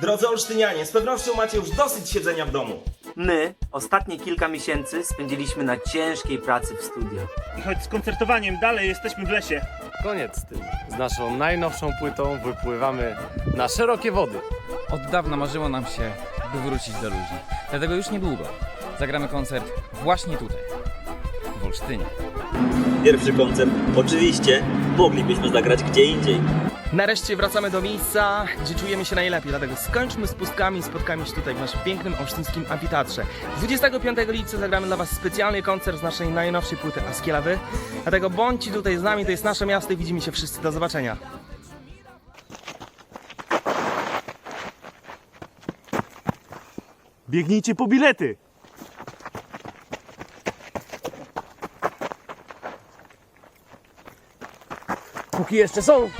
Drodzy Olsztynianie, z pewnością macie już dosyć siedzenia w domu. My ostatnie kilka miesięcy spędziliśmy na ciężkiej pracy w studio. I choć z koncertowaniem dalej jesteśmy w lesie, Koniec z tym. Z naszą najnowszą płytą wypływamy na szerokie wody. Od dawna marzyło nam się, by wrócić do ludzi. Dlatego już niedługo zagramy koncert właśnie tutaj, w Olsztynie. Pierwszy koncert oczywiście moglibyśmy zagrać gdzie indziej. Nareszcie wracamy do miejsca, gdzie czujemy się najlepiej, dlatego skończmy z pustkami i spotkamy się tutaj w naszym pięknym olsztyńskim amfiteatrze. 25 lipca zagramy dla Was specjalny koncert z naszej najnowszej płyty Askielawy, dlatego bądźcie tutaj z nami, to jest nasze miasto i widzimy się wszyscy. Do zobaczenia. biegnijcie po bilety! Póki jeszcze są,